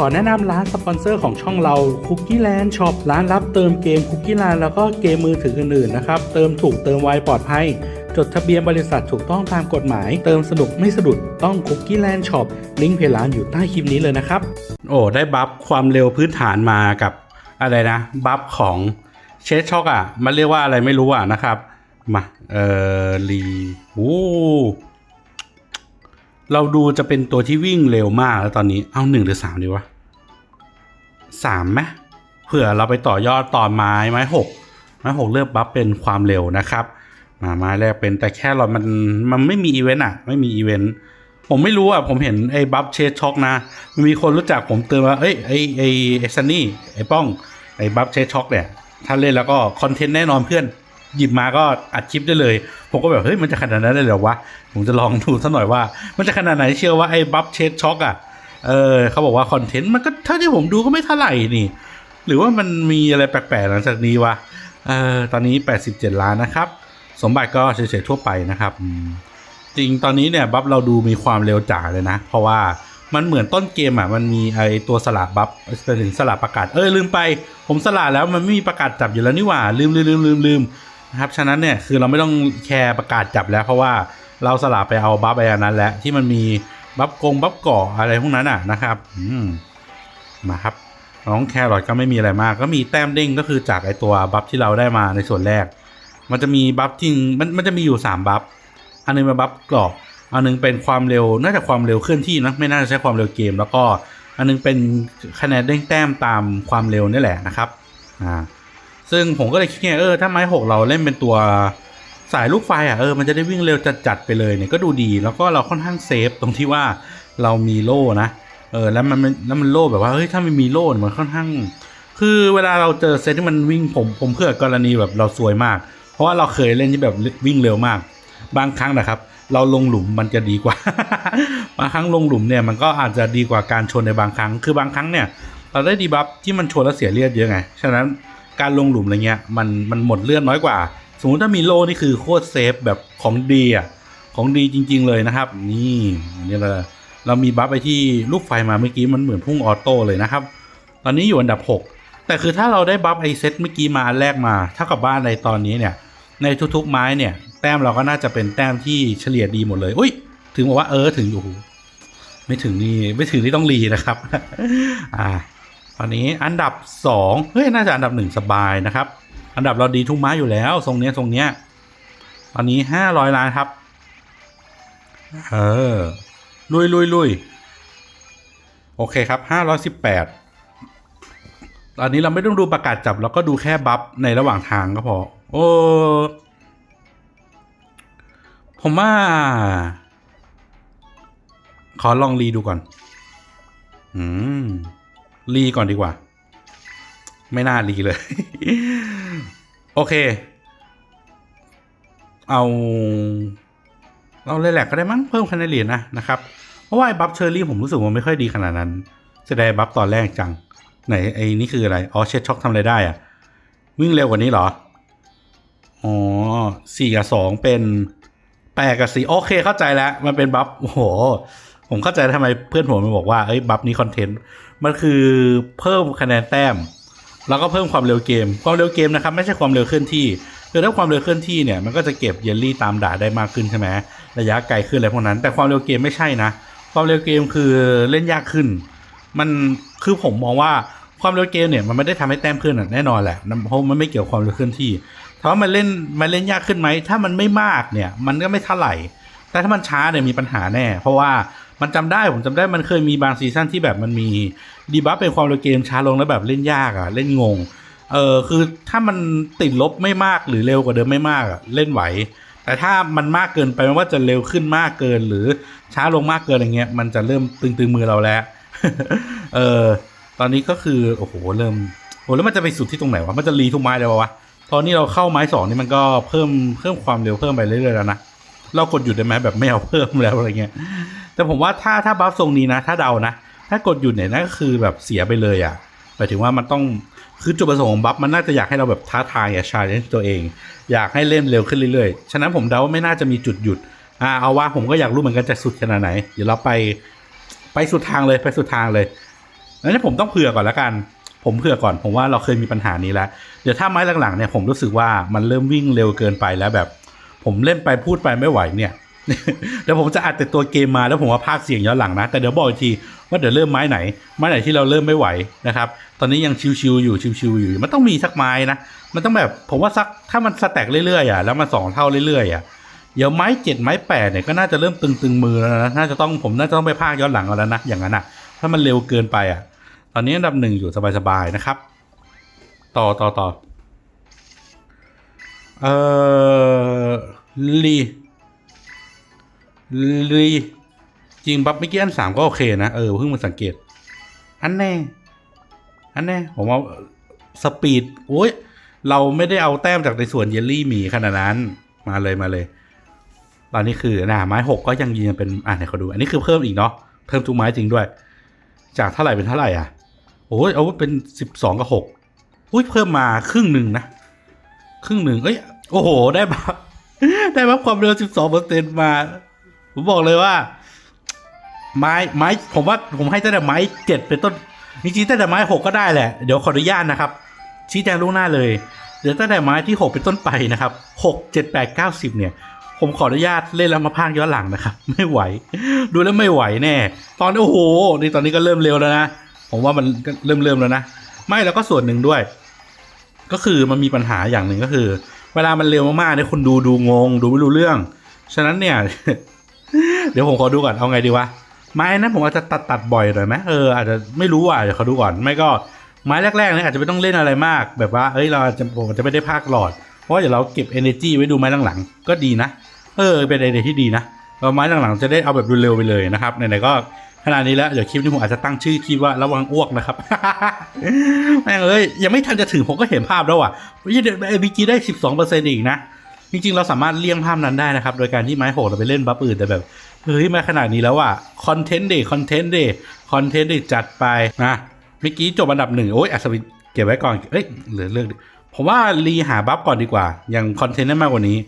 ขอแนะนำร้านสปอนเซอร์ของช่องเรา Cookie Land Shop ร้านรับเติมเกม Cookie Land แล้วก็เกมมือถืออื่นๆนะครับ เติมถูกเติมไวปลอดภัย จดทะเบียนบริษัทถูกต้องตามกฎหมาย เติมสนุกไม่สะดุดต้อง Cookie Land Shop ลิงก์เพจร้านอยู่ใต้คลิปนี้เลยนะครับ โอ้ ได้บัฟความเร็วพื้นฐานมากับอะไรนะ บัฟของเชสช็อกอะ มันเรียกว่าอะไรไม่รู้อะนะครับ มา เออรีโอ้ เราดูจะเป็นตัวที่วิ่งเร็วมากแล้วตอนนี้เอาหนึ่งหรือสามดีวะสามไหมเผื่อเราไปต่อยอดตอนไม้ไม้หกไม้หกเลือกบัฟเป็นความเร็วนะครับมาไม้แรกเป็นแต่แค่เรามันมันไม่มีอีเวนต์อะ ไม่มีอีเวนต์ผมไม่รู้อะ ผมเห็นไอ้บัฟเชสช็อกนะม,มีคนรู้จักผมเตือนว่า เอ้ยไอ้ไอ้ไอ้ซันนี่ไอ้ป้องไอ้บัฟเชสช็อกเนี่ย ถ้าเล่นแล้วก็คอนเทนต์แน่นอนเพื่อน หยิบมาก็อัดคลิปได้เลย ผมก็แบบเฮ้ยมันจะขนาดนั้นได้เหรอวะ ผมจะลองดูสักหน่อยว่า มันจะขนาดไหนเชื่อว่าไอ้บัฟเชสช็อกอะ เออเขาบอกว่าคอนเทนต์มันก็เท่าที่ผมดูก็ไม่เท่าไหร่นี่ หรือว่ามันมีอะไรแปลกๆหลังจากนี้วะ เออตอนนี้ 87 ล้านนะครับ สมบัติก็เฉยๆทั่วไปนะครับจริงตอนนี้เนี่ยบัฟเราดูมีความเร็วจ๋าเลยนะ เพราะว่ามันเหมือนต้นเกมอะมันมีไอตัวสลับบัฟไปถึงสลับประกาศเออลืมไป ผมสลับแล้วมันไม่มีประกาศจับอยู่แล้วนี่หว่าลืมลืมลืมลืมลืม นะครับ ฉะนั้นเนี่ยคือเราไม่ต้องแคร์ประกาศจับแล้วเพราะว่าเราสลับไปเอาบัฟไปอันนั้นแล้วที่มันมีบัฟกงบัฟก่ออะไรพวกนั้นอะนะครับอืมมาครับน้องแครอทก็ไม่มีอะไรมาก ก็มีแต้มเด้งก็คือจากไอตัวบัฟที่เราได้มาในส่วนแรก มันจะมีบัฟที่มันมันจะมีอยู่ 3 บัฟอันหนึงเป็นบัฟกรอบอันหนึงเป็นความเร็วน่าจะความเร็วเคลื่อนที่นะไม่น่าจะใช้ความเร็วเกม แล้วก็อันหนึงเป็นคะแนนเด้งแต้มตามความเร็วนี่แหละนะครับอ่า ซึ่งผมก็เลยคิดไงเออถ้าไม้หกเราเล่นเป็นตัวสายลูกไฟอะเออมันจะได้วิ่งเร็วจัดๆไปเลยเนี่ยก็ดูดี แล้วก็เราค่อนข้างเซฟตรงที่ว่าเรามีโล่นะเออแล้วมันแล้วมันโล่แบบว่าเฮ้ยถ้าไม่มีโล่นมันค่อนข้าง คือเวลาเราเจอเซตที่มันวิ่งผมผมเพื่อกรณีแบบเราซวยมาก เพราะว่าเราเคยเล่นที่แบบวิ่งเร็วมาก บางครั้งนะครับ เราลงหลุมมันจะดีกว่า บางครั้งลงหลุมเนี่ยมันก็อาจจะดีกว่าการชนในบางครั้ง คือบางครั้งเนี่ย เราได้ดีบัฟที่มันชนแล้วเสียเลือดเยอะไงฉะนั้น การลงหลุมอะไรเงี้ยมันมันหมดเลือดน้อยกว่า สมมติถ้ามีโล่นี่คือโคตรเซฟแบบของดีอะของดีจริง ๆ เลยนะครับ นี่อันนี้เราเรามีบัฟไปที่ลูกไฟมาเมื่อกี้มันเหมือนพุ่งออโต้เลยนะครับ ตอนนี้อยู่อันดับ 6 แต่คือถ้าเราได้บัฟไอเซตเมื่อกี้มาแรกมาเท่ากับบ้านในตอนนี้เนี่ยในทุกๆไม้เนี่ย แต้มเราก็น่าจะเป็นแต้มที่เฉลี่ยดีหมดเลย อุ้ย ถึงบอกว่าเออถึงอยู่ไม่ถึงนี่ไม่ถึงที่ต้องรีนะครับ อ่า ตอนนี้อันดับสองเฮ้ยน่าจะอันดับหนึ่งสบายนะครับ อันดับเราดีทุกไม้อยู่แล้ว ทรงเนี้ยทรงเนี้ยตอนนี้ห้าร้อยล้านครับ เออ ลุยลุยลุยโอเคครับห้าร้อยสิบแปดตอนนี้เราไม่ต้องดูประกาศจับเราก็ดูแค่บัฟในระหว่างทางก็พอ โอ้ผมว่า ขอลองรีดูก่อน อืม รีก่อนดีกว่า ไม่น่ารีเลย โอเค เอาเราเลยแหละก็ได้มั้งเพิ่มคะแนนเหรียญนะนะครับ เพราะว่าไอ้บัฟเชอร์รี่ผมรู้สึกว่าไม่ค่อยดีขนาดนั้นจะได้บัฟตอนแรกจัง ไหนไอ้นี่คืออะไร อ๋อเช็ดช็อกทำอะไรได้อะวิ่งเร็วกว่านี้เหรอ อ๋อสี่กับสองเป็นแปดกับสี่โอเคเข้าใจแล้ว มันเป็นบัฟโอ้โห ผมเข้าใจทำไมเพื่อนผมมันบอกว่าเอ้ยบัฟนี้คอนเทนต์มันคือเพิ่มคะแนนแต้ม แล้วก็เพิ่มความเร็วเกม ความเร็วเกมนะครับ ไม่ใช่ความเร็วเคลื่อนที่คือถ้าความเร็วเคลื่อนที่เนี่ยมันก็จะเก็บเยลลี่ตามด่าได้มากขึ้นใช่ไหมระยะไกลขึ้นอะไรพวกนั้น แต่ความเร็วเกมไม่ใช่นะ ความเร็วเกมคือเล่นยากขึ้น มันคือผมมองว่าความเร็วเกมเนี่ยมันไม่ได้ทำให้แต้มขึ้นอะแน่นอนแหละเพราะมันไม่เกี่ยวกับความเร็วเคลื่อนที่ถามว่ามันเล่นมันเล่นยากขึ้นไหมถ้ามันไม่มากเนี่ยมันก็ไม่เท่าไหร่ แต่ถ้ามันช้าเนี่ยมีปัญหาแน่ เพราะว่า มันจำได้ผมจำได้มันเคยมีบางซีซั่นที่แบบมันมีดีบัฟเป็นความเร็วเกมช้าลงแล้วแบบเล่นยากอะ เล่นงง เออคือถ้ามันติดลบไม่มากหรือเร็วกว่าเดิมไม่มากอะ เล่นไหว แต่ถ้ามันมากเกินไปไม่ว่าจะเร็วขึ้นมากเกิน หรือช้าลงมากเกินอะไรเงี้ย มันจะเริ่มตึงๆมือเราแล้ว เออตอนนี้ก็คือโอ้โหเริ่มโอ้แล้วมันจะไปสุดที่ตรงไหนวะมันจะรีทุกไม้เลยวะตอนนี้เราเข้าไม้สองนี่มันก็เพิ่มเพิ่มความเร็วเพิ่มไปเรื่อยๆแล้วนะเรากดหยุดได้ไหมแบบไม่เอาเพิ่มแล้วอะไรเงี้ย แต่ผมว่าถ้าถ้าบัฟทรงนี้นะ ถ้าเดานะ ถ้ากดหยุดเนี่ยนั่นก็คือแบบเสียไปเลยอะหมายถึงว่ามันต้องคือจุดประสงค์ของบัฟมันน่าจะอยากให้เราแบบท้าทายอะชาเลนจ์ตัวเอง อยากให้เล่นเร็วขึ้นเรื่อยๆ ฉะนั้นผมเดาว่าไม่น่าจะมีจุดหยุดอ่าเอาว่าผมก็อยากรู้เหมือนกันจะสุดขนาดไหน เดี๋ยวเราไปไปสุดทางเลยไปสุดทางเลยนั้นผมต้องเผื่อก่อนละกัน ผมเผื่อก่อนผมว่าเราเคยมีปัญหานี้แล้ว เดี๋ยวถ้าไม้หลังๆเนี่ยผมรู้สึกว่ามันเริ่มวิ่งเร็วเกินไปแล้วแบบ ผมเล่นไปพูดไปไม่ไหวเนี่ย เดี๋ยวผมจะอัดแต่ตัวเกมมาแล้วผมว่าภาคเสียงย้อนหลังนะ แต่เดี๋ยวบอกอีกทีว่าเดี๋ยวเริ่มไม้ไหน ไม้ไหนที่เราเริ่มไม่ไหวนะครับ ตอนนี้ยังชิวๆอยู่ชิวๆอยู่ มันต้องมีสักไม้นะ มันต้องแบบผมว่าสักถ้ามันสแต็กเรื่อยๆอะแล้วมันสองเท่าเรื่อยๆอะเดี๋ยวไม้เจ็ดไม้แปดเนี่ยก็น่าจะเริ่มตึงๆมือแล้วนะน่าจะต้องผมน่าจะต้องไปภาคย้อนหลังแล้วนะอย่างนั้นอะ ถ้ามันเร็วเกินไปอะ ตอนนี้อันดับหนึ่งอยู่สบายๆนะครับ ต่อต่อต่อเอ่อลี ลีจริงบัฟเมื่อกี้อันสามก็โอเคนะ เออเพิ่งมาสังเกต อันแน่ อันแน่ ผมเอาสปีดโอ้ยเราไม่ได้เอาแต้มจากในส่วนเยลลี่หมีขนาดนั้น มาเลยมาเลย ตอนนี้คือหนะไม้หกก็ยังยืนเป็นอะไหนเขาดู อันนี้คือเพิ่มอีกเนาะเพิ่มทุกไม้จริงด้วย จากเท่าไหร่เป็นเท่าไหร่อะโอ้ยเอาเป็นสิบสองกับหกอุ้ยเพิ่มมาครึ่งหนึ่งนะครึ่งหนึ่งเอ้ยโอ้โหได้บัฟได้บัฟความเร็วสิบสองเปอร์เซ็นต์มา ผมบอกเลยว่า ไม้ไม้ผมว่าผมให้ตั้งแต่ไม้เจ็ดเป็นต้นจริงๆตั้งแต่ไม้หกก็ได้แหละเดี๋ยวขออนุญาตนะครับ ชี้แจงล่วงหน้าเลยเดี๋ยวตั้งแต่ไม้ที่หกเป็นต้นไปนะครับหกเจ็ดแปดเก้าสิบเนี่ยผมขออนุญาตเล่นแล้วมาพากย้อนหลังนะครับ ไม่ไหว ดูแล้วไม่ไหวแน่ ตอนนี้โอ้โหนี่ตอนนี้ก็เริ่มเร็วแล้วนะผมว่ามันเริ่มเริ่มแล้วนะไม่แล้วก็ส่วนหนึ่งด้วย ก็คือมันมีปัญหาอย่างหนึ่งก็คือ เวลามันเร็วมากๆเนี่ยคนดูดูงง ดูไม่รู้เรื่อง ฉะนั้นเนี่ย เดี๋ยวผมขอดูก่อนเอาไงดีวะไม้นั้นผมอาจจะตัดตัดบ่อยหน่อยไหมเอออาจจะไม่รู้อะเดี๋ยวขาดูก่อนไม่ก็ไม้แรกๆเนี่ยอาจจะไม่ต้องเล่นอะไรมาก แบบว่าเอ้ยเราจะผมจะไม่ได้ภาคหลอด เพราะเดี๋ยวเราเก็บ energy ไว้ดูไม้หลังๆก็ดีนะ เออเป็นไอเดียที่ดีนะเราไม้หลังๆจะได้เอาแบบเร็วๆไปเลยนะครับไหนๆก็ขนาดนี้แล้วเดี๋ยวคลิปนี้ผมอาจจะตั้งชื่อคลิปว่าระวังอ้วกนะครับแม่งเอ้ยยังไม่ทันจะถึงผมก็เห็นภาพแล้วอะยี่เดี๋ยวเอบีจีได้สิบสองเปอร์เซ็นต์อีกนะจริงๆเราสามารถเลี่ยงภาพนั้นได้นะครับ โดยการที่ไม้โหดเราไปเล่นบัฟอื่นแต่แบบ เฮ้ยมาขนาดนี้แล้วอะคอนเทนต์เดคอนเทนต์เดคอนเทนต์เดจัดไปนะเมื่อกี้จบอันดับหนึ่งโอ้ยอัศวินเก็บไว้ก่อนเอ้ยเหลือเลือกผมว่ารีหาบัฟก่อนดีกว่า อยังคอนเทนต์ได้มากกว่านี้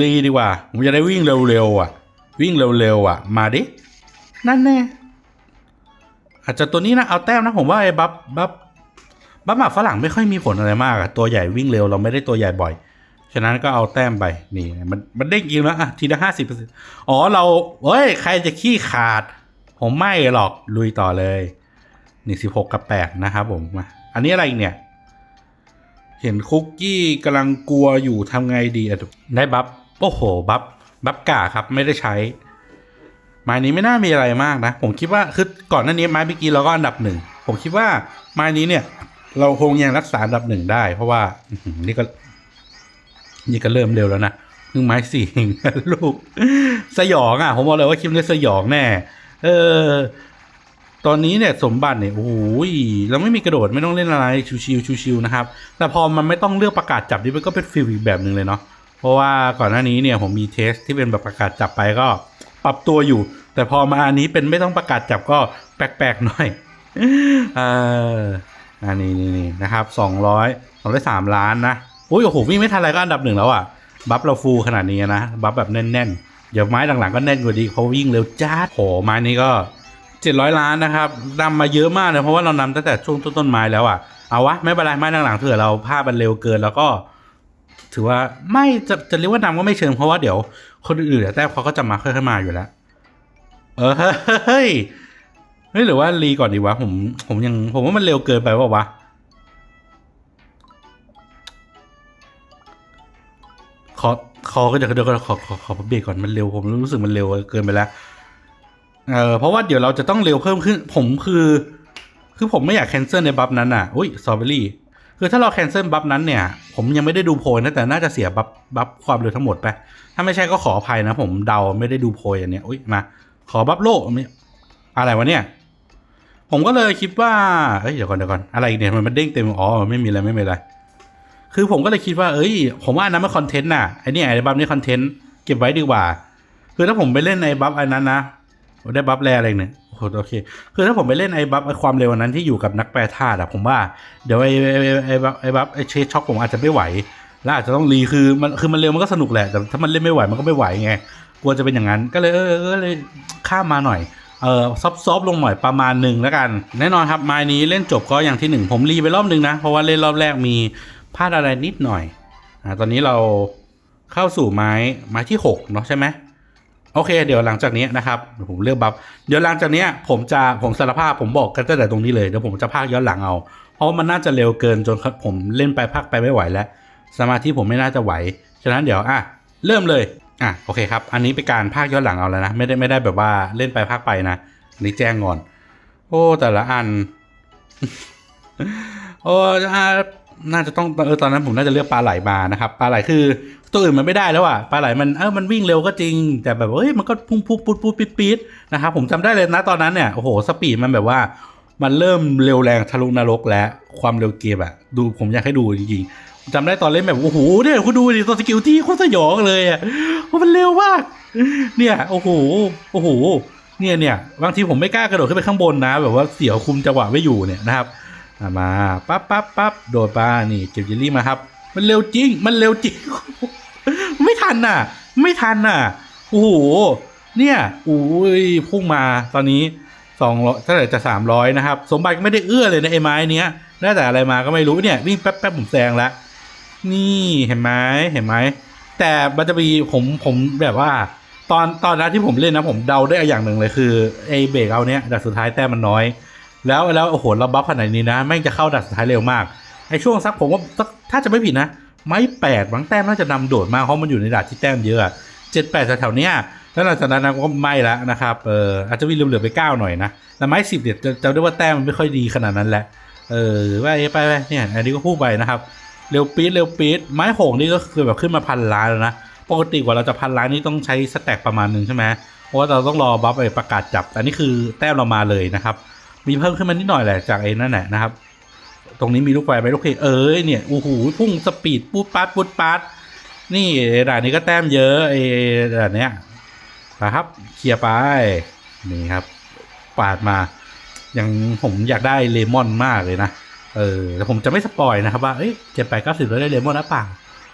รีดีกว่าผมจะได้วิ่งเร็วๆอะ วิ่งเร็วๆอะ มาดิ นั่นแน่อาจจะตัวนี้นะเอาแต้มนะผมว่าไอ้บัฟบัฟบัฟหมากฝรั่งไม่ค่อยมีผลอะไรมากอะตัวใหญ่วิ่งเร็วเราไม่ได้ตัวใหญ่บ่อย ฉะนั้นก็เอาแต้มไปนี่มันมันเด้งจริงแล้วอะทีละห้าสิบเปอร์เซ็นต์อ๋อเราเฮ้ยใครจะขี้ขาด ผมไม่หรอกลุยต่อเลยนี่สิบหกกับแปดนะครับผมมาอันนี้อะไรเนี่ย เห็นคุกกี้กำลังกลัวอยู่ทำไงดีอะได้บัฟโอ้โหบัฟบัฟกาครับไม่ได้ใช้ไม้นี้ไม่น่ามีอะไรมากนะ ผมคิดว่าคือก่อนหน้านี้ไม้เมื่อกี้เราก็อันดับหนึ่งผมคิดว่าไม้นี้เนี่ย เราคงยังรักษาอันดับหนึ่งได้ เพราะว่านี่ก็ นี่ก็เริ่มเร็วแล้วนะเพิ่งไม้สี่เองลูก สยองอะ ผมบอกเลยว่าคลิปนี้สยองแน่ เออ ตอนนี้เนี่ยสมบัติเนี่ยโอ้โหเราไม่มีกระโดดไม่ต้องเล่นอะไรชิวๆชิวๆนะครับ แต่พอมันไม่ต้องเลือกประกาศจับนี่มันก็เป็นฟิลอีกแบบหนึ่งเลยเนาะเพราะว่าก่อนหน้านี้เนี่ยผมมีเทสที่เป็นแบบประกาศจับไปก็ ปรับตัวอยู่ แต่พอมาอันนี้เป็นไม่ต้องประกาศจับก็แปลกๆหน่อยเอออันนี้นี่นะครับสองร้อยสองร้อยสามล้านนะ โอ้ยโอ้โหวิ่งไม่ทันอะไรก็อันดับหนึ่งแล้วอะบัฟเราฟูขนาดนี้นะบัฟแบบแน่นๆ เดี๋ยวไม้หลังๆก็แน่นกว่าดีเขาวิ่งเร็วจ้าโหไม้นี้ก็เจ็ดร้อยล้านนะครับนำมาเยอะมากเลยเพราะว่าเรานำตั้งแต่ช่วงต้นๆไม้แล้วอะเอาวะไม่เป็นไรไม้หลังๆเถื่อเราภาพมันเร็วเกินแล้วก็ ถือว่าไม่จะจะเรียกว่านำก็ไม่เชิงเพราะว่าเดี๋ยวคนอื่นแต่เขาก็จะมาค่อยๆมาอยู่แล้ว เออเฮ้ยเฮ้ยหรือว่ารีก่อนดีวะผมผมยังผมว่ามันเร็วเกินไปว่าวะ ขอขอก็เดี๋ยวเดี๋ยวขอขอขอเบรกก่อนมันเร็วผมรู้สึกมันเร็วเกินไปแล้วเออเพราะว่าเดี๋ยวเราจะต้องเร็วเพิ่มขึ้น ผมคือ คือผมไม่อยากแคนเซิลในบัฟนั้นอะอุ้ยสตรอเบอรี่คือถ้าเราแคนเซิลบัฟนั้นเนี่ย ผมยังไม่ได้ดูโพยนะแต่น่าจะเสียบัฟบัฟความเร็วทั้งหมดไป ถ้าไม่ใช่ก็ขออภัยนะ ผมเดาไม่ได้ดูโพยอันเนี้ยอุ้ยมา ขอบัฟโลกม่อะไรวะเนี่ยผมก็เลยคิดว่า เอ้ยเดี๋ยวก่อนเดี๋ยวก่อน อะไรอีกเนี่ยมันมันเด้งเต็ม อ๋อ ไม่มีอะไร ไม่มีอะไร คือผมก็เลยคิดว่าเอ้ย ผมว่าอันนั้นมันคอนเทนต์น่ะไอเนี่ยไอบัฟนี่คอนเทนต์เก็บไว้ดีกว่า คือถ้าผมไปเล่นในบัฟอันนั้นนะได้บัฟแรอะไรเนี่ยโอเค คือถ้าผมไปเล่นไอ้บัฟไอ้ความเร็วนั้นที่อยู่กับนักแปรธาตุอะผมว่า เดี๋ยวไอ้ไอ้ไอ้ไอ้บัฟไอ้บัฟไอ้เชสช็อกผมอาจจะไม่ไหว แล้วอาจจะต้องรีคือมันคือมันเร็วมันก็สนุกแหละ แต่ถ้ามันเล่นไม่ไหวมันก็ไม่ไหวไง กลัวจะเป็นอย่างนั้น ก็เลยเออก็เลยข้ามมาหน่อย เออซอฟซอฟลงหน่อยประมาณหนึ่งแล้วกัน แน่นอนครับไม้นี้เล่นจบก็อย่างที่หนึ่งผมรีไปรอบหนึ่งนะ เพราะว่าเล่นรอบแรกมี พลาดอะไรนิดหน่อยอ่าตอนนี้เราเข้าสู่ไม้ไม้ที่หกเนาะใช่ไหมโอเค เดี๋ยวหลังจากนี้นะครับเดี๋ยวผมเลือกบัฟเดี๋ยวหลังจากนี้ผมจะผมสารภาพผมบอกกันตั้งแต่ตรงนี้เลยเดี๋ยวผมจะพากย้อนหลังเอา เพราะมันน่าจะเร็วเกินจนผมเล่นไปพากไปไม่ไหวแล้ว สมาธิผมไม่น่าจะไหว ฉะนั้นเดี๋ยวอะเริ่มเลยอะโอเคครับ อันนี้เป็นการพากย้อนหลังเอาแล้วนะไม่ได้ไม่ได้แบบว่าเล่นไปพากไปนะนนี้แจ้งก่อน โอ้แต่ละอัน โอ้อ่า น่าจะต้องเออตอนนั้นผมน่าจะเลือกปลาไหลมานะครับปลาไหลคือตัวอื่นมันไม่ได้แล้วอะปลาไหลมันเออมันวิ่งเร็วก็จริง แต่แบบเฮ้ยมันก็พุ่งปุ๊บปุ๊บปุ๊บปิดปิดนะครับผมจำได้เลยนะตอนนั้นเนี่ยโอ้โหสปีดมันแบบว่า มันเริ่มเร็วแรงทะลุนรกแล้วความเร็วเกมอะดูผมอยากให้ดูจริงๆจำได้ตอนเล่นแบบโอ้โหเนี่ยคุณดูดิตัวสกิลที่โคตรสยองเลยอะเพราะมันเร็วมากเนี่ยโอ้โหโอ้โหเนี่ยเนี่ยบางทีผมไม่กล้ากระโดดขึ้นไปข้างบนนะ แบบว่าเสียวคุมจังหวะไม่อยู่เนี่ยนะครับ มาปั๊บปั๊บปั๊บโดดป้านี่เก็บเยลลี่มาครับ มันเร็วจริง มันเร็วจริง ไม่ทันน่ะ ไม่ทันน่ะโอ้โหเนี่ยอุ้ยพุ่งมาตอนนี้สองร้อยเท่าไหร่จะสามร้อยนะครับ สมบัติก็ไม่ได้เอื้อเลยนะไอ้ไม้เนี้ยได้แต่อะไรมาก็ไม่รู้เนี่ยวิ่งแป๊บแป๊บผมแซงแล้วนี่เห็นไหมเห็นไหมแต่มันจะมีผมผมแบบว่า ตอนตอนนั้นที่ผมเล่นนะผมเดาได้อย่างหนึ่งเลยคือไอ้เบรกเอาเนี้ยดัดสุดท้ายแต้มมันน้อย แล้วแล้วโอ้โหเราบัฟขนาดนี้นะแม่งจะเข้าดัดสุดท้ายเร็วมากไอช่วงสักผมว่าสักถ้าจะไม่ผิดนะ ไม้แปดบางแต้มน่าจะนำโดดมากเพราะมันอยู่ในดัดที่แต้มเยอะเจ็ดแปดแถวๆเนี้ยแล้วหลังจากนั้นก็ไม่ละนะครับเอออาจจะวิ่งเหลือไปเก้าหน่อยนะแต่ไม้สิบเนี่ยจะจะได้ว่าแต้มมันไม่ค่อยดีขนาดนั้นแหละเออไปไปไปเนี่ยอันนี้ก็พูดไปนะครับเร็วปี๊ดเร็วปี๊ดไม้หงนี่ก็คือแบบขึ้นมาพันล้านแล้วนะปกติกว่าเราจะพันล้านนี่ต้องใช้สแต็กประมาณหนึ่งใช่ไหมเพราะว่าเราต้องรอบัฟไอประกาศจับ อันนี้คือแต้มเรามาเลยนะครับ มีเพิ่มขึ้นมานิดหน่อยแหละจากไอ้นั่นแหละนะครับ ตรงนี้มีลูกไฟไหมลูกเพลเอ้ยเนี่ยโอ้โหพุ่งสปีดปุ๊ดปัดปุ๊ดปัดนี่ด่านนี้ก็แต้มเยอะไอ้ด่านเนี้ยนะครับเคลียร์ไปนี่ครับ ปาดมา ยังผมอยากได้เลมอนมากเลยนะเออแต่ผมจะไม่สปอยนะครับว่าเอ้ยเจ็ดแปดเก้าสิบแล้วได้เลมอนหรือเปล่า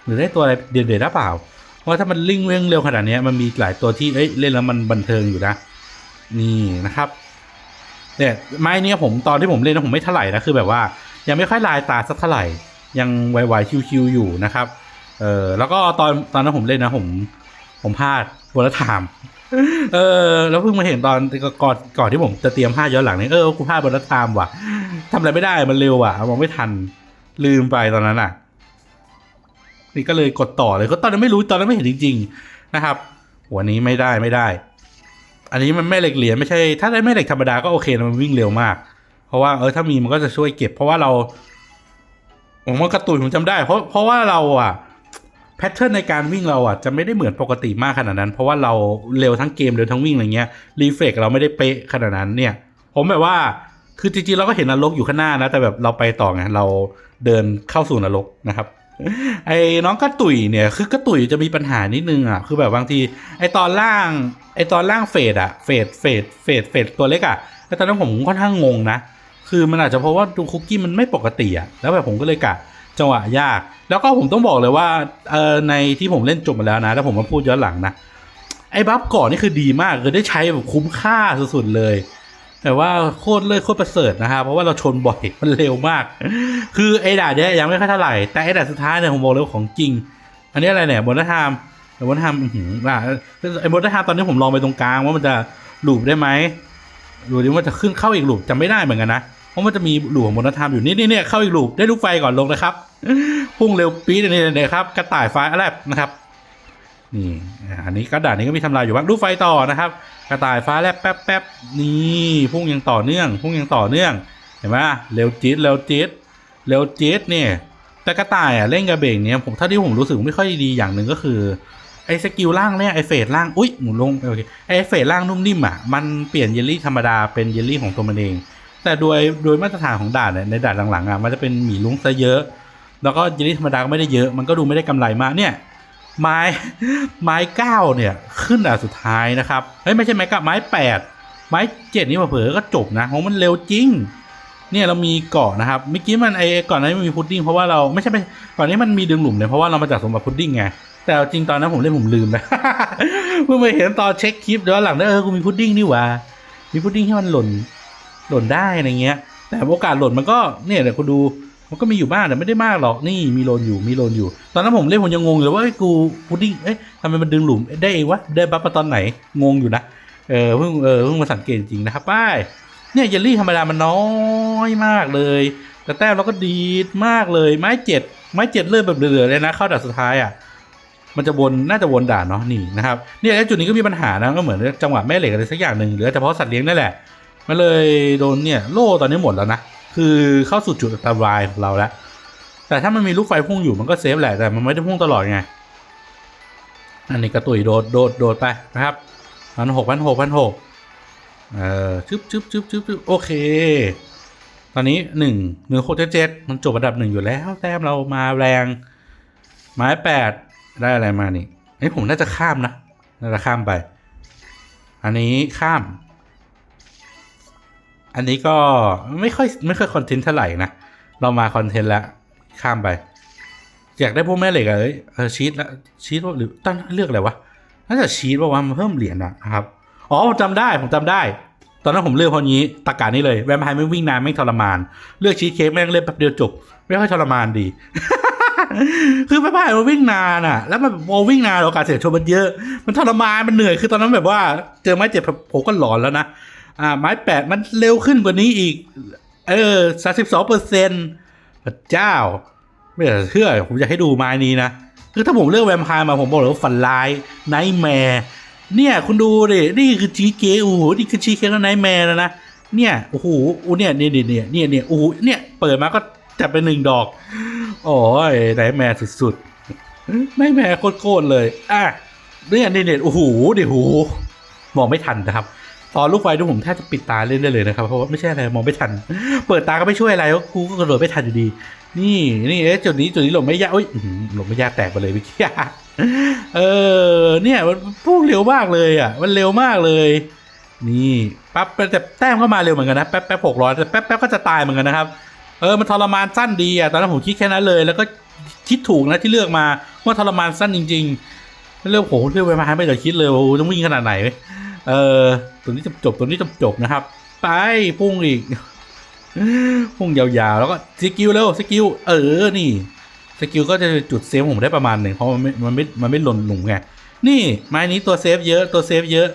หรือได้ตัวอะไรเด่นๆหรือเปล่าเพราะว่าถ้ามันลิงเร่งเร็วขนาดนี้มันมีหลายตัวที่เอ้ยเล่นแล้วมันบันเทิงอยู่นะ นี่นะครับ เนี่ยไม้เนี้ยผมตอนที่ผมเล่นนะผมไม่เท่าไหร่นะคือแบบว่า ยังไม่ค่อยลายตาสักเท่าไหร่ ยังไวๆชิวๆอยู่นะครับเออแล้วก็ตอนตอนนั้นผมเล่นนะผมผมพลาดบนถามเออ แล้วเพิ่งมาเห็นตอนก่อนก่อนที่ผมจะเตรียมพลาดย้อนหลังนี่เออกูพลาดบนถามว่ะทำอะไรไม่ได้มันเร็วอะมองไม่ทันลืมไปตอนนั้นอะ นี่ก็เลยกดต่อเลยก็ตอนนั้นไม่รู้ตอนนั้นไม่เห็นจริง ๆ นะครับ หัวนี้ไม่ได้ไม่ได้ อันนี้มันแม่เหล็กเหรียญไม่ใช่ ถ้าได้แม่เหล็กธรรมดาก็โอเคนะมันวิ่งเร็วมาก เพราะว่าเออถ้ามีมันก็จะช่วยเก็บ เพราะว่าเรา ผมว่ากระตุยผมจำได้ เพราะเพราะว่าเราอะแพทเทิร์นในการวิ่งเราอะจะไม่ได้เหมือนปกติมากขนาดนั้น เพราะว่าเราเร็วทั้งเกมเร็วทั้งวิ่งอะไรเงี้ยรีเฟกเราไม่ได้เป๊ะขนาดนั้นเนี่ย ผมแบบว่าคือจริงๆเราก็เห็นนรกอยู่ข้างหน้านะ แต่แบบเราไปต่อไงเราเดินเข้าสู่นรกนะครับ ไอ้น้องกระตุยเนี่ย คือกระตุยจะมีปัญหานิดนึงอะคือแบบบางที ไอ้ตอนล่างไอ้ตอนล่างเฟดอะเฟดเฟดเฟดเฟดตัวเล็กอะไอ้ตอนนั้นผมค่อนข้างงงนะคือมันอาจจะเพราะว่าดูคุกกี้มันไม่ปกติอะแล้วแบบผมก็เลยกะจังหวะยาก แล้วก็ผมต้องบอกเลยว่าเออในที่ผมเล่นจบมาแล้วนะ แล้วผมมาพูดย้อนหลังนะไอ้บัฟก่อนนี่คือดีมากคือได้ใช้แบบคุ้มค่าสุดๆเลย แต่ว่าโคตรเลยโคตรประเสริฐนะครับเพราะว่าเราชนบ่อยมันเร็วมาก คือไอ้ด่านเนี้ยยังไม่ค่อยเท่าไหร่แต่ไอ้ด่านสุดท้ายเนี่ยผมบอกเลยว่าของจริง อันนี้อะไรเนี่ยบนทามบนทามอือหืออะไอ้บนทามตอนนี้ผมลองไปตรงกลางว่ามันจะหลูบได้ไหมดูดิว่าจะขึ้นเข้าอีกหลูบจำไม่ได้เหมือนกันนะเพราะมันจะมีหลวงบนธรรมอยู่นี่นี่เนี่ยเข้าอีกหลูปได้ลูกไฟก่อนลงนะครับพุ่งเร็วปี๊ดนี่เลยครับ กระต่ายฟ้าแลบนะครับ นี่อันนี้กระดาษนี้ก็มีทำลายอยู่บ้างลูไฟต่อนะครับ กระต่ายฟ้าแลบแป๊บแป๊บนี่พุ่งยังต่อเนื่องพุ่งยังต่อเนื่องเห็นไหมเร็วจี๊ดเร็วจี๊ดเร็วจี๊ดเนี่ยแต่กระต่ายอะเล่นกระเบงเนี่ยผมถ้าที่ผมรู้สึกไม่ค่อยดีอย่างหนึ่งก็คือไอ้สกิลล่างเนี่ยไอ้เฟสล่างอุ้ยหมุนลงโอเคไอ้เฟสล่างนุ่มนิ่มอะมันเปลี่ยนเยลลี่ธรรมดาเป็นเยลลี่ของตัวมันเอง แต่โดยโดยมาตรฐานของด่านเนี่ยในด่านหลังๆอะมันจะเป็นหมีลุงซะเยอะ แล้วก็เยลลี่ธรรมดาก็ไม่ได้เยอะ มันก็ดูไม่ได้กำไรมากเนี่ย ไม้ไม้เก้าเนี่ยขึ้นด่านสุดท้ายนะครับเฮ้ยไม่ใช่ไม้เก้าไม้แปดไม้เจ็ดนี่มาเผลอก็จบนะเพราะมันเร็วจริง เนี่ยเรามีเกาะนะครับเมื่อกี้มันไอ้ก่อนหน้านี้มันมีพุดดิ้งเพราะว่าเราไม่ใช่ไม่ก่อนนี้มันมีดึงหลุมเนี่ยเพราะว่าเรามาจากสมบัติพุดดิ้งไงแต่จริงตอนนั้นผมเล่นผมลืมไปเพิ่งมาเห็นตอนเช็คคลิปเดี๋ยวหลังได้เออกูมีพุดดิ้งนี่หว่ามีพุดดิ้งให้มันหล่นหล่นได้อะไรเงี้ย แต่โอกาสหล่นมันก็เนี่ยเดี๋ยวคุณดู มันก็มีอยู่บ้างแต่ไม่ได้มากหรอกนี่มีโลนอยู่มีโลนอยู่ ตอนนั้นผมเล่นผมยังงงเลยว่าไอ้กูพุดดิ้งเอ๊ะทำไมมันดึงหลุมได้เองวะได้บัฟมาตอนไหนงงอยู่นะเออเพิ่งเออเพิ่งมาสังเกตจริงนะครับป้ายเนี่ยเยลลี่ธรรมดามันน้อยมากเลย แต่แต้มเราก็ดีดมากเลยไม้เจ็ดไม้เจ็ดเลื่อนแบบเหลือๆเลยนะเข้าด่านสุดท้ายอะมันจะวนน่าจะวนด่านเนาะนี่นะครับเนี่ยแล้วจุดนี้ก็มีปัญหานะก็เหมือนจังหวะแม่เหล็กอะไรสักอย่างหนึ่งหรือเฉพาะสัตว์เลี้ยงนั่นแหละมันเลยโดนเนี่ยโล่ตอนนี้หมดแล้วนะ คือเข้าสู่จุดอันตรายของเราแล้ว แต่ถ้ามันมีลูกไฟพุ่งอยู่มันก็เซฟแหละแต่มันไม่ได้พุ่งตลอดไง อันนี้กระตุยโดดโดดโดดไปนะครับพันหกพันหกพันหกเออชึบชึบชึบชึบชึบโอเค ตอนนี้หนึ่งหนึ่งโคตรเจ็ดมันจบอันดับหนึ่งอยู่แล้ว แต้มเรามาแรง ไม้แปดได้อะไรมานี่ไอ้ผมน่าจะข้ามนะ น่าจะข้ามไป อันนี้ข้าม อันนี้ก็ไม่ค่อยไม่ค่อยคอนเทนต์เท่าไหร่นะ เรามาคอนเทนต์แล้วข้ามไป อยากได้พวกแม่เหล็กอะเอ้ยเออชีตแล้วชีตหรือตั้งเลือกอะไรวะน่าจะชีตว่าว่ามันเพิ่มเหรียญอะนะครับ อ๋อผมจำได้ผมจำได้ ตอนนั้นผมเลือกเพราะงี้ตากานี้เลยแวมไพร์ไม่วิ่งนานไม่ทรมาน เลือกชีตเค้กแม่งเล่นแป๊บเดียวจบ ไม่ค่อยทรมานดีคือแวมไพร์มันวิ่งนานอะแล้วมันพอวิ่งนานโอกาสเสียชนมันเยอะ มันทรมานมันเหนื่อย คือตอนนั้นแบบว่า เจอไม้เจ็บผมก็หลอนแล้วนะ อ่า ไม้แปดมันเร็วขึ้นกว่านี้อีก เออสามสิบสองเปอร์เซ็นต์พระเจ้า ไม่อยากเชื่อ ผมอยากให้ดูไม้นี้นะ คือถ้าผมเลือกแวมไพร์มาผมบอกเลยว่าฝันร้ายไนท์แมร์เนี่ย คุณดูดิ นี่คือชีเกโอ้โห นี่คือชีเกแล้วไนท์แมร์แล้วนะ เนี่ย โอ้โหอู้เนี่ยเนี่ยเนี่ยเนี่ยเนี่ยโอ้โหเนี่ย เปิดมาก็จับไปหนึ่งดอก โอ้ยไนท์แมร์สุดๆไนท์แมร์โคตรๆเลย อะเนี่ยเนี่ยเนี่ยโอ้โหเดี๋ยวโอ้โหมองไม่ทันนะครับ ตอนลูกไฟดูผมแทบจะปิดตาเล่นได้เลยนะครับเพราะว่าไม่ใช่อะไรมองไม่ทัน เปิดตาก็ไม่ช่วยอะไรกูก็กระโดดไม่ทันอยู่ดี นี่นี่เอ๊ะจุดนี้จุดนี้หลบไม่ยากอุ้ยหลบไม่ยากแตกไปเลยเมื่กี้เออเนี่ยมันพุ่งเร็วมากเลยอะ มันเร็วมากเลย นี่ปั๊บแต่แต้มก็มาเร็วเหมือนกันนะแป๊บแป๊บหกร้อยแต่แป๊บแป๊บก็จะตายเหมือนกันนะครับเออมันทรมานสั้นดีอะตอนนั้นผมคิดแค่นั้นเลย แล้วก็คิดถูกนะที่เลือกมาว่าทรมานสั้นจริง ๆเลือกโหเลือกไปมาไม่ได้คิดเลยโอ้โหต้องวิ่งขนาดไหน เออตัวนี้จบจบตัวนี้จบจบนะครับ ไปพุ่งอีก พุ่งยาวๆ แล้วก็สกิลเร็วสกิลเออนี่สกิลก็จะจุดเซฟผมได้ประมาณหนึ่งเพราะมันไม่มันไม่มันไม่หล่นหลุมไงนี่ไม้นี้ตัวเซฟเยอะตัวเซฟเยอะ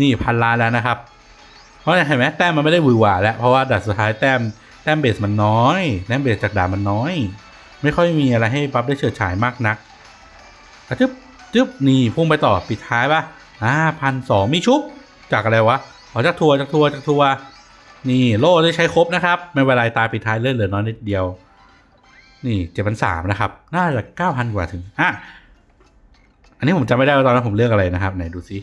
นี่พันล้านแล้วนะครับ เพราะเห็นไหมแต้มมันไม่ได้วือหวาแล้วเพราะว่าดัดสุดท้ายแต้มแต้มเบสมันน้อยแต้มเบสจากดานมันน้อย ไม่ค่อยมีอะไรให้ปั๊บได้เฉิดฉายมากนักอ่จึ๊บจึ๊บนี่พุ่งไปต่อปิดท้ายป่ะ อ่าพันสองมีชุบจากอะไรวะอ๋อจากทัวร์จากทัวร์จากทัวร์นี่โล่ได้ใช้ครบนะครับ ไม่เป็นไรตายปิดท้ายเลื่อนเหลือน้อยนิดเดียว นี่เจ็ดพันสามนะครับ น่าจะเก้าพันกว่าถึงอะอันนี้ผมจำไม่ได้ว่าตอนนั้นผมเลือกอะไรนะครับไหนดูซิ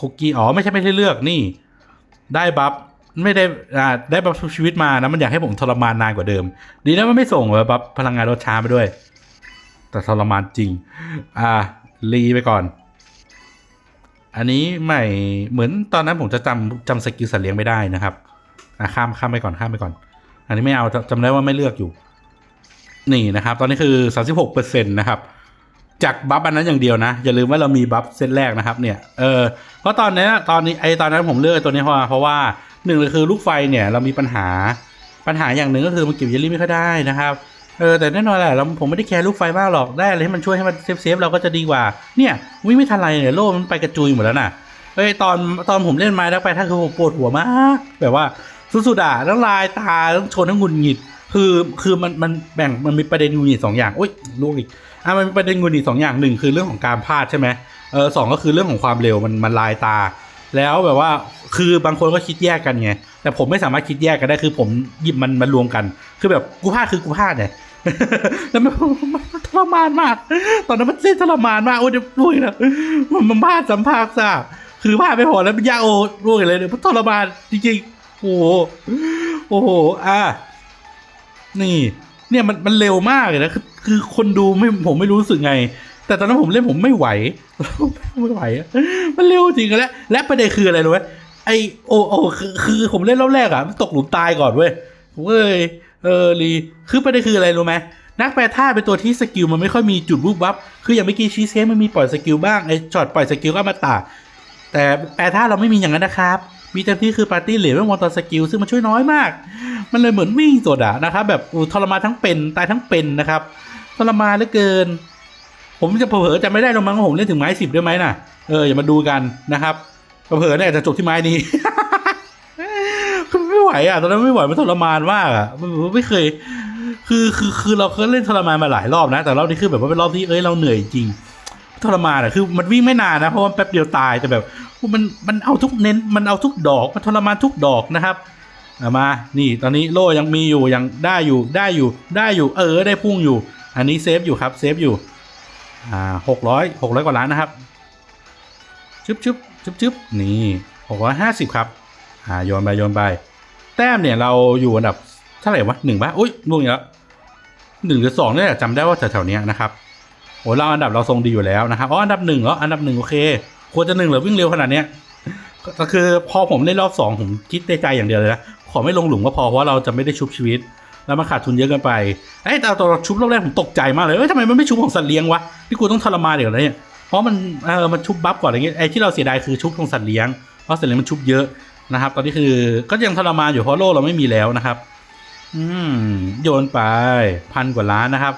คุกกี้อ๋อไม่ใช่ไม่ได้เลือกนี่ ได้บัฟไม่ได้อ่าได้บัฟชีวิตมานะมันอยากให้ผมทรมานนานกว่าเดิม ดีนะมันไม่ส่งแบบบัฟพลังงานลดช้าไปด้วย แต่ทรมานจริง อ่ารีไปก่อน อันนี้ใหม่เหมือนตอนนั้นผมจะจำจำสกิลสัตว์เลี้ยงไม่ได้นะครับอะข้ามข้ามไปก่อนข้ามไปก่อน อันนี้ไม่เอาจำจำได้ว่าไม่เลือกอยู่ นี่นะครับ ตอนนี้คือ36%นต์นะครับ จากบัฟอันนั้นอย่างเดียวนะ อย่าลืมว่าเรามีบัฟเซตแรกนะครับ เนี่ยเออเพราะตอนนี้ตอนนี้ไอตอนนั้นผมเลือกตัวนี้เพราะว่าเพราะว่าหนึ่งเลยคือลูกไฟเนี่ยเรามีปัญหาปัญหาอย่างหนึ่งก็คือมันเก็บเยลลี่ไม่ค่อยได้นะครับ เออแต่แน่นอนแหละเราผมไม่ได้แคร์ลูกไฟมากหรอกได้อะไรให้มันช่วยให้มันเซฟเซฟเราก็จะดีกว่า เนี่ยวิ่งไม่ทันไรเนี่ยโล่มันไปกระจุยหมดแล้วน่ะเอ้ยตอนตอนผมเล่นไม้แล้วไปถ้าคือผมปวดหัวมากแบบว่าสุดๆอะทั้งลายตาทั้งชนทั้งหงุดหงิด คือคือมันมันแบ่งมันมีประเด็นหงุดหงิดสองอย่างอุ้ยลูกอีกอะมันมีประเด็นหงุดหงิดสองอย่างหนึ่งคือเรื่องของการพลาดใช่ไหมเออสองก็คือเรื่องของความเร็วมันมันลายตา แล้วแบบว่าคือบางคนก็คิดแยกกันไงแต่ผมไม่สามารถคิดแยกกันได้คือผมหยิบมันมารวมกัน คือแบบกูพลาดคือกูพลาดเนี่ย แล้วมันมันทรมานมาก ตอนนั้นมันเส้นทรมานมากโอ้ยเดี๋ยวรู้อีกนะมันมันพลาดสัมภาษณ์ซะคือพลาดไม่พอแล้วมันยากโอ้รู้อีกเลยเนี่ยมันทรมานจริงๆโอ้โหโอ้โหอะนี่ เนี่ยมันมันเร็วมากเลยนะคือคือคนดูไม่ผมไม่รู้สึกไง แต่ตอนนั้นผมเล่นผมไม่ไหวไม่ไหวอะมันเร็วจริงๆและและประเด็นคืออะไรรู้ไหมไอโอโอคือคือผมเล่นรอบแรกอะมันตกหลุมตายก่อนเว้ยผมก็เลย เออรีคือประเด็นคืออะไรรู้ไหมนักแปรธาเป็นตัวที่สกิลมันไม่ค่อยมีจุดวุบวับ คืออย่างเมื่อกี้ชีเซฟมันมีปล่อยสกิลบ้างไอช็อตปล่อยสกิลก็มาตาแต่แปรธาเราไม่มีอย่างนั้นนะครับ มีเต็มที่คือปาร์ตี้เหลวไม่มอเตอร์สกิลซึ่งมันช่วยน้อยมาก มันเลยเหมือนวิ่งสดอะนะครับแบบอูทรมานทั้งเป็นตายทั้งเป็นนะครับทรมานเหลือเกิน ผมจะเผลอจะไม่ได้ลงมั้งว่าผมเล่นถึงไม้สิบได้ไหมน่ะเอออย่ามาดูกันนะครับเผลอเนี่ยอาจจะจบที่ไม้นี้ ไม่ไหวอะตอนนั้นไม่ไหวมันทรมานมากอะมันไม่เคย คือคือคือเราเคยเล่นทรมานมาหลายรอบนะ แต่รอบนี้คือแบบว่าเป็นรอบที่เอ้ยเราเหนื่อยจริงทรมานอะคือมันวิ่งไม่นานนะเพราะว่าแป๊บเดียวตายแต่แบบมันมันเอาทุกเน้นมันเอาทุกดอกมันทรมานทุกดอกนะครับมา นี่ตอนนี้โล่ยังมีอยู่ยังได้อยู่ได้อยู่ได้อยู่เออได้พุ่งอยู่ อันนี้เซฟอยู่ครับเซฟอยู่อ่าหกร้อยหกร้อยกว่าล้านนะครับชึบชึบชึบชึบนี่หกร้อยห้าสิบครับอ่าโยนไปโยนไป แต้มเนี่ยเราอยู่อันดับเท่าไหร่วะหนึ่งปะอุ้ยล่วงอีกแล้วหนึ่งหรือสองเนี่ยจำได้ว่าแถวๆนี้นะครับโอ้เราอันดับเราทรงดีอยู่แล้วนะครับอ๋ออันดับหนึ่งเหรออันดับหนึ่งโอเคควรจะหนึ่งเหรือวิ่งเร็วขนาดเนี้ยก็คือพอผมเล่นรอบสองผมคิดในใจอย่างเดียวเลยนะขอไม่ลงหลุมก็พอเพราะว่าเราจะไม่ได้ชุบชีวิต แล้วมันขาดทุนเยอะเกินไปไอ้ยแต่ตอนชุบรอบแรกผมตกใจมากเลยเอ้ยทำไมมันไม่ชุบของสัตว์เลี้ยงวะที่กูต้องทรมานเดี๋ยวนะเนี่ยเพราะมันเออมันชุบบัฟก่อนอะไรเงี้ยไอ้ที่เราเสียดายคือชุบของสัตว์เลี้ยงเพราะสัตว์เลี้ยงมันชุบเยอะ นะครับ ตอนนี้คือก็ยังทรมานอยู่เพราะโล่เราไม่มีแล้วนะครับ อืมโยนไปพันกว่าล้านนะครับ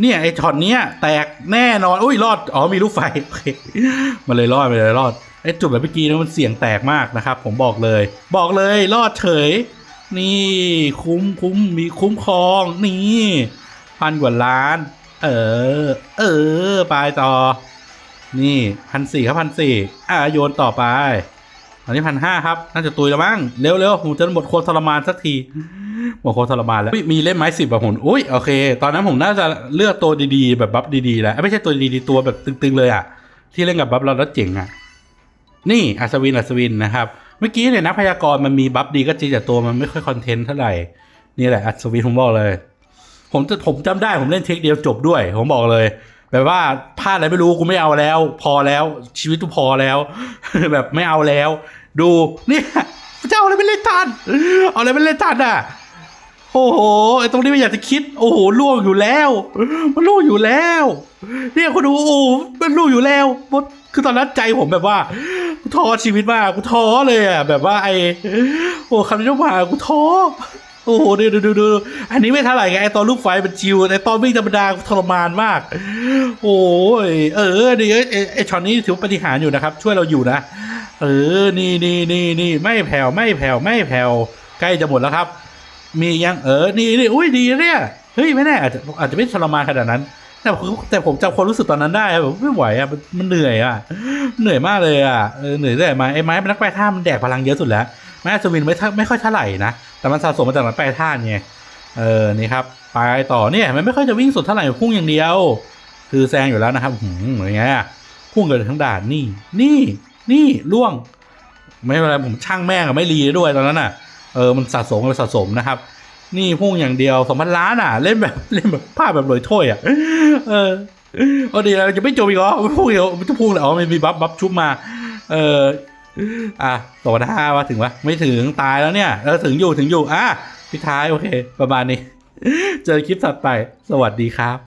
เนี่ยไอ้ช็อตเนี้ย แตกแน่นอนอุ้ยรอดอ๋อมีลูกไฟโอเคมันเลยรอดไปเลยรอดไอ้จุดแบบเมื่อกี้นั้นมันเสียงแตกมากนะครับ ผมบอกเลย บอกเลยรอดเฉย นี่ คุ้มคุ้มมีคุ้มครองนี่พันกว่าล้าน เออ เออ ไปต่อ นี่พันสี่ครับพันสี่อะโยนต่อไป อันนี้พันห้าครับ น่าจะตุยแล้วมั้ง เร็วเร็วผมจะหมดโคตรทรมานสักทีหมดโคตรทรมานแล้ว มีเล่มไม้สิบแบบผมอุ้ยโอเค ตอนนั้นผมน่าจะเลือกตัวดีๆ แบบบัฟดีๆแล้ว ไม่ใช่ตัวดีๆตัวแบบตึงๆเลยอะ ที่เล่นกับบัฟเราแล้วเจ๋งอะ นี่อัศวินอัศวินนะครับ เมื่อกี้เนี่ยนักพยากรณ์มันมีบัฟดีก็จริงแต่ตัวมันไม่ค่อยคอนเทนต์เท่าไหร่ นี่แหละอัศวินผมบอกเลย ผมจะผมจำได้ผมเล่นเทคเดียวจบด้วย ผมบอกเลย แบบว่าพลาดอะไรไม่รู้กูไม่เอาแล้ว พอแล้ว ชีวิตกูพอแล้ว แบบไม่เอาแล้ว ดูเนี่ยจะเอาอะไรไปเล่นทันเอาอะไรไปเล่นทันอะโอ้โหไอ้ตรงนี้ไม่อยากจะคิด โอ้โหล่วงอยู่แล้ว มันล่วงอยู่แล้ว เนี่ยคุณดูโอ้มันล่วงอยู่แล้วมันคือตอนนั้นใจผมแบบว่ากูท้อชีวิตมากกูท้อเลยอะแบบว่าไอ้โอ้คำนี้ต้องมากูท้อ โอ้โหดูดูดูดูอันนี้ไม่เท่าไหร่ไงไอตอนลูกไฟมันชิวไอตอนวิ่งธรรมดาทรมานมาก โอ้ยเออดีไอไอไอช็อตนี้ถือว่าปฏิหารอยู่นะครับ ช่วยเราอยู่นะ เออ นี่นี่นี่นี่ไม่แผ่วไม่แผ่วไม่แผ่วใกล้จะหมดแล้วครับ มียังเออ นี่นี่อุ้ยดีเนี่ยเฮ้ยไม่แน่อาจจะอาจจะไม่ทรมานขนาดนั้น แต่ผมแต่ผมจำความรู้สึกตอนนั้นได้แบบไม่ไหวอะมันเหนื่อยอะเหนื่อยมากเลยอะเหนื่อยได้ไหมไอ้ไม้มันนักแปรท่ามันแดกพลังเยอะสุดแล้วไม้อัศวินไม่ท่าไม่ค่อยเท่าไหร่นะ แต่มันสะสมมาจากนักแปรท่าไงเออนี่ครับไปต่อเนี่ยมันไม่ค่อยจะวิ่งสุดเท่าไหร่พุ่งอย่างเดียว คือแซงอยู่แล้วนะครับหืมอย่างเงี้ยพุ่งเกินทั้งด่านนี่ นี่ นี่ล่วง ไม่เป็นไรผมช่างแม่งอะไม่รีด้วยตอนนั้นอะเออมันสะสมมันสะสมนะครับ นี่พุ่งอย่างเดียวสองพันล้านอะ เล่นแบบเล่นแบบภาพแบบลอยถ้วยอะเออเอาดีแล้วจะไม่จบอีกเหรอไม่พุ่งเหรอมันจะพุ่งเลยอ๋อมันมีบัฟบัฟชุบมา เออ อะสองพันห้าว่าถึงวะไม่ถึงตายแล้วเนี่ยแล้วถึงอยู่ถึงอยู่อะพิท้ายโอเค ประมาณนี้ เจอคลิปถัดไป สวัสดีครับ